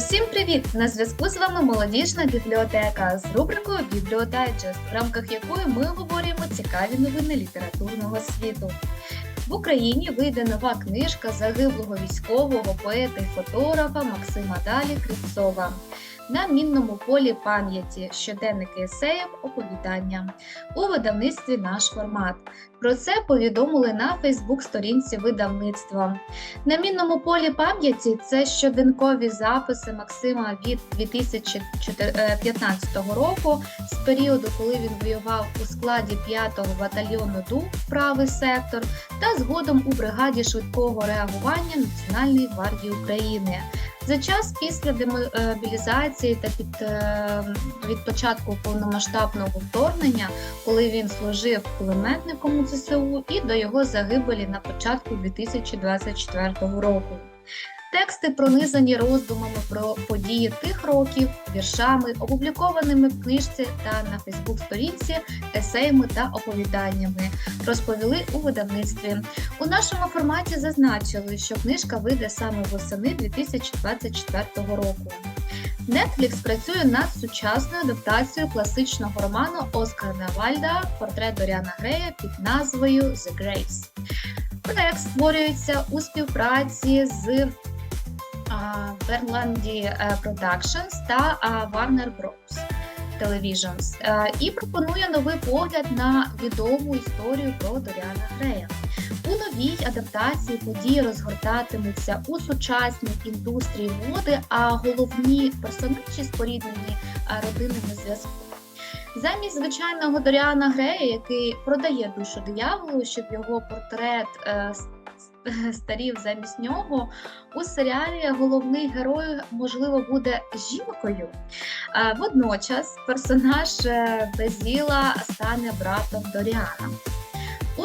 Усім привіт! На зв'язку з вами молодіжна бібліотека з рубрикою Бібліотайджест, в рамках якої ми говоримо цікаві новини літературного світу. В Україні вийде нова книжка загиблого військового поета і фотографа Максима Далі Кривцова. На мінному полі пам'яті щоденники есеїв оповідання у видавництві наш формат. Про це повідомили на Фейсбук-сторінці видавництва. На мінному полі пам'яті це щоденкові записи Максима від 2015 року з періоду, коли він воював у складі 5-го батальйону ДУ правий сектор та згодом у бригаді швидкого реагування Національної гвардії України. За час після демобілізації та під е, від початку повномасштабного вторгнення, коли він служив кулеметником у ЗСУ, і до його загибелі на початку 2024 року. Тексти пронизані роздумами про події тих років, віршами, опублікованими в книжці та на Фейсбук-сторінці, есеями та оповіданнями, розповіли у видавництві. У нашому форматі зазначили, що книжка вийде саме восени 2024 року. Netflix працює над сучасною адаптацією класичного роману Оскара Вальда Портрет Доріана Грея під назвою The Grace. Проект створюється у співпраці з Berlandy Productions та Warner Bros. Televisions е, і пропонує новий погляд на відому історію про Доріана Грея. У новій адаптації події розгортатимуться у сучасній індустрії моди, а головні персонажі споріднені е, родинними зв'язками. Замість звичайного Доріана Грея, який продає душу дияволу, щоб його портрет е, старів замість нього, у серіалі головний герой, можливо, буде жінкою. Водночас персонаж е, Безіла стане братом Доріана.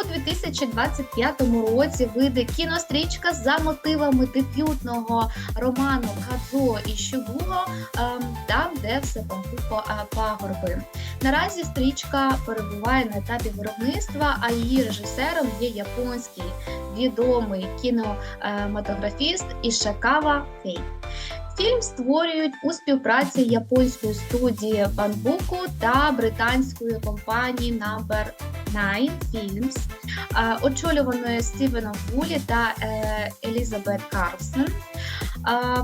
У 2025 році вийде кінострічка за мотивами дебютного роману Кадзо і Щугуго, ем, там, де все пампухо пагорби. Наразі стрічка перебуває на етапі виробництва, а її режисером є японський відомий кінематографіст Ішакава Кей. Фільм створюють у співпраці японської студії Бамбуку та британської компанії Number Nine Films, очолюваної Стівеном Вулі та е, Елізабет Карлсон.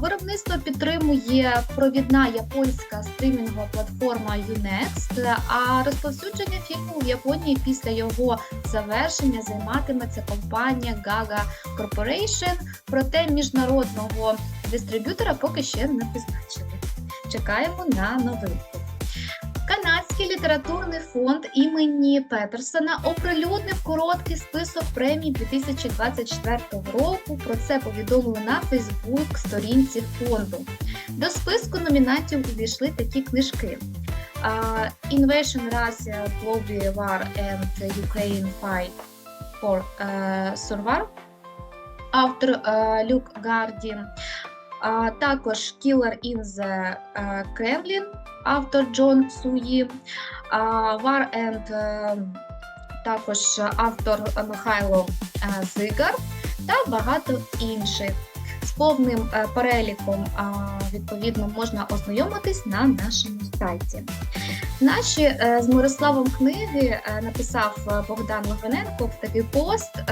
Виробництво підтримує провідна японська стримінгова платформа Unext, а розповсюдження фільму в Японії після його завершення займатиметься компанія Gaga Corporation, проте міжнародного дистриб'ютора поки ще не призначили. Чекаємо на новинку. Канадський літературний фонд імені Петерсона оприлюднив короткий список премій 2024 року. Про це повідомили на Фейсбук сторінці фонду. До списку номінантів увійшли такі книжки: Invasion Russia, Global War and Ukraine Fight for Survival, автор Люк Гарді, також Killer in the Kremlin, автор Джон Суї, War and е, також автор Михайло е, Зигар та багато інших. З повним е, переліком відповідно можна ознайомитись на нашому сайті. Наші з Мирославом книги написав Богдан Логвиненко в такий пост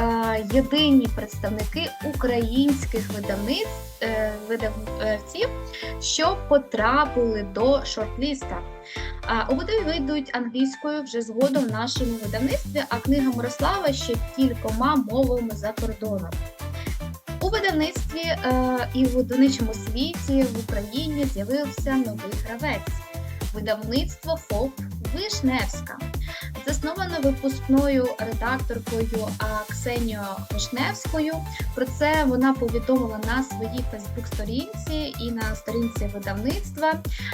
єдині представники українських видавництв видавців, що потрапили до шортліста. Обидві вийдуть англійською вже згодом в нашому видавництві, а книга Мирослава ще кількома мовами за кордоном. У видавництві е, і в видавничому світі в Україні з'явився новий гравець видавництво ФОП Вишневська. Засновано випускною редакторкою Ксенією Вишневською. Про це вона повідомила на своїй Фейсбук-сторінці і на сторінці видавництва.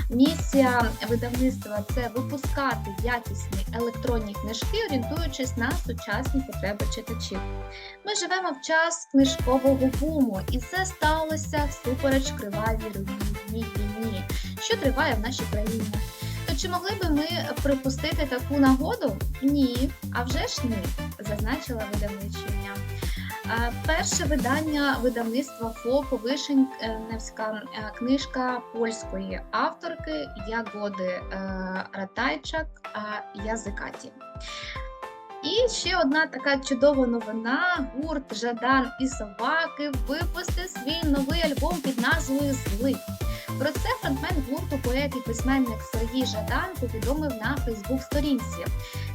Місія видавництва це випускати якісні електронні книжки, орієнтуючись на сучасні потреби читачів. Ми живемо в час книжкового буму, і це сталося всупереч кривавій війні, що триває в нашій країні. Чи могли би ми припустити таку нагоду? Ні, а вже ж ні, зазначила видавничення. Перше видання видавництва ФОП Вишеневська е, книжка польської авторки Ягоди е, Ратайчак Язикаті. І ще одна така чудова новина: гурт Жадан і Собаки випустив свій новий альбом під назвою Зли. Про це фронтмен гурту поет і письменник Сергій Жадан повідомив на Фейсбук-сторінці.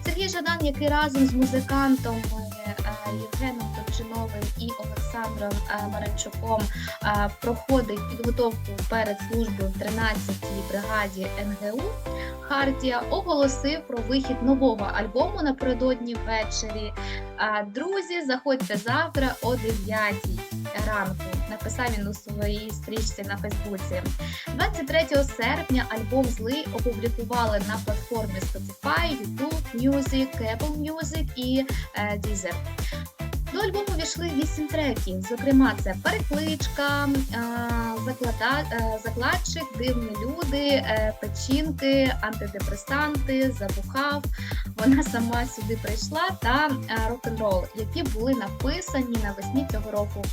Сергій Жадан, який разом з музикантом е, Євгеном Товчиновим і Олександром е, Маранчуком е, проходить підготовку перед службою в 13-й бригаді НГУ. Хартія оголосив про вихід нового альбому напередодні ввечері. Друзі, заходьте завтра о 9-й ранку. Написав він у своїй стрічці на Фейсбуці. 23 серпня альбом Злий опублікували на платформі Spotify, YouTube Music, Apple Music і е, Deezer. До альбому війшли вісім треків. Зокрема, це перекличка, е, закладчик, дивні люди, е, печінки, антидепресанти, забухав. Вона сама сюди прийшла та е, рок-н-рол, які були написані навесні цього року.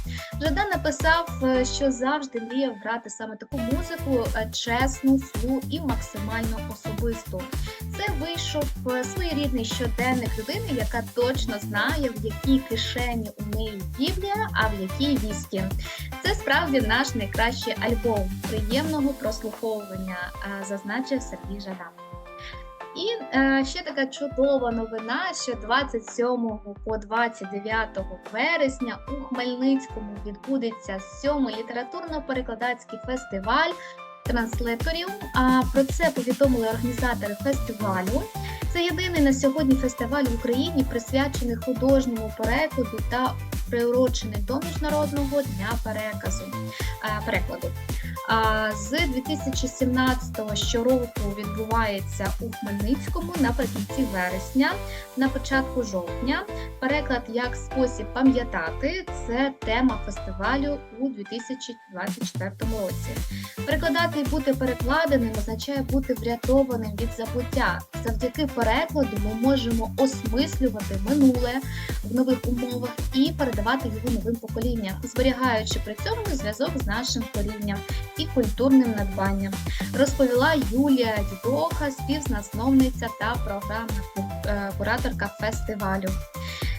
Жадан написав, що завжди мріяв грати саме таку музику чесну, злу і максимально особисту. Це вийшов своєрідний щоденник людини, яка точно знає, в якій кишені у неї Біблія, а в якій віскі. Це справді наш найкращий альбом. Приємного прослуховування, зазначив Сергій Жадан. І е, ще така чудова новина, що 27 по 29 вересня у Хмельницькому відбудеться сьомий літературно-перекладацький фестиваль транслеторів. А про це повідомили організатори фестивалю. Це єдиний на сьогодні фестиваль в Україні, присвячений художньому перекладу та приурочений до міжнародного дня переказу е, перекладу. А з 2017-го щороку відбувається у Хмельницькому наприкінці вересня, на початку жовтня. Переклад як спосіб пам'ятати це тема фестивалю у 2024 році. Перекладати і бути перекладеним означає бути врятованим від забуття. Завдяки перекладу ми можемо осмислювати минуле в нових умовах і передавати його новим поколінням, зберігаючи при цьому зв'язок з нашим корінням і культурним надбанням, розповіла Юлія Дідоха, співзасновниця та програмна е, кураторка фестивалю.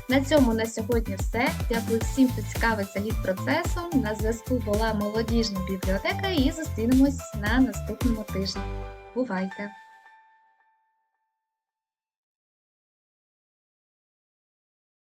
На цьому на сьогодні все. Дякую всім, хто цікавиться лід процесом. На зв'язку була молодіжна бібліотека і зустрінемось на наступному тижні. Бувайте!